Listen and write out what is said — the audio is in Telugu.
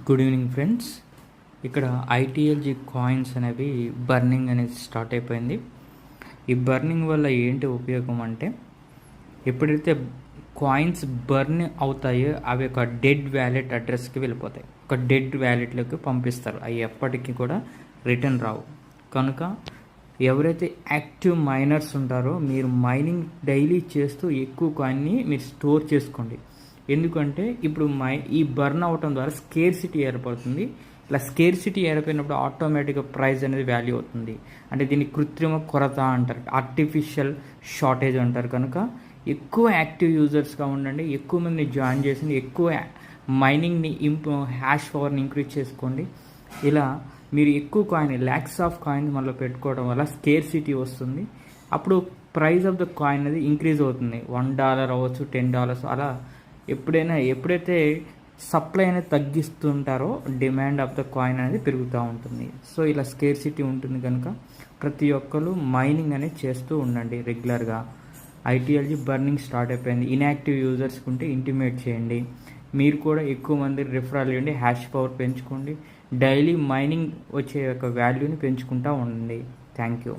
గుడ్ ఈవినింగ్ ఫ్రెండ్స్ ఇక్కడ ఐటీఎల్జీ కాయిన్స్ అనేవి బర్నింగ్ అనేది స్టార్ట్ అయిపోయింది. ఈ బర్నింగ్ వల్ల ఏంటి ఉపయోగం అంటే ఎప్పుడైతే కాయిన్స్ బర్న్ అవుతాయో అవి ఒక డెడ్ వ్యాలెట్ అడ్రస్కి వెళ్ళిపోతాయి. ఒక డెడ్ వ్యాలెట్లోకి పంపిస్తారు. అవి ఎప్పటికీ కూడా రిటర్న్ రావు. కనుక ఎవరైతే యాక్టివ్ మైనర్స్ ఉంటారో మీరు మైనింగ్ డైలీ చేస్తూ ఎక్కువ కాయిన్ని మీరు స్టోర్ చేసుకోండి. ఎందుకంటే ఇప్పుడు మై ఈ బర్న్ అవటం ద్వారా స్కేర్సిటీ ఏర్పడుతుంది. ఇలా స్కేర్సిటీ ఏర్పడినప్పుడు ఆటోమేటిక్గా ప్రైస్ అనేది వాల్యూ అవుతుంది. అంటే దీన్ని కృత్రిమ కొరత అంటారు. ఆర్టిఫిషియల్ షార్టేజ్ అంటారు కనుక. ఎక్కువ యాక్టివ్ యూజర్స్గా ఉండండి. ఎక్కువ మందిని జాయిన్ చేసి ఎక్కువ మైనింగ్ని ఇంప్రూ హ్యాష్ పవర్ని ఇంక్రీజ్ చేసుకోండి. ఇలా మీరు ఎక్కువ కాయిన్ ల్యాక్స్ ఆఫ్ కాయిన్స్ మనలో పెట్టుకోవడం వల్ల స్కేర్ సిటీ వస్తుంది. అప్పుడు ప్రైస్ ఆఫ్ ద కాయిన్ అనేది ఇంక్రీజ్ అవుతుంది. వన్ డాలర్ అవ్వచ్చు టెన్ డాలర్స్ అలా ఎప్పుడైనా ఎప్పుడైతే సప్లై అనేది తగ్గిస్తుంటారో డిమాండ్ ఆఫ్ ద కాయిన్ అనేది పెరుగుతూ ఉంటుంది. సో ఇలా స్కేర్ సిటీ ఉంటుంది కనుక ప్రతి ఒక్కరు మైనింగ్ అనేది చేస్తూ ఉండండి రెగ్యులర్గా. ఐటీఎల్జీ బర్నింగ్ స్టార్ట్ అయిపోయింది. ఇన్యాక్టివ్ యూజర్స్కి ఉంటే ఇంటిమేట్ చేయండి. మీరు కూడా ఎక్కువ మంది రిఫరల్ ఇవ్వండి హ్యాష్ పవర్ పెంచుకోండి. డైలీ మైనింగ్ వచ్చే యొక్క వాల్యూని పెంచుకుంటూ ఉండండి. Thank you.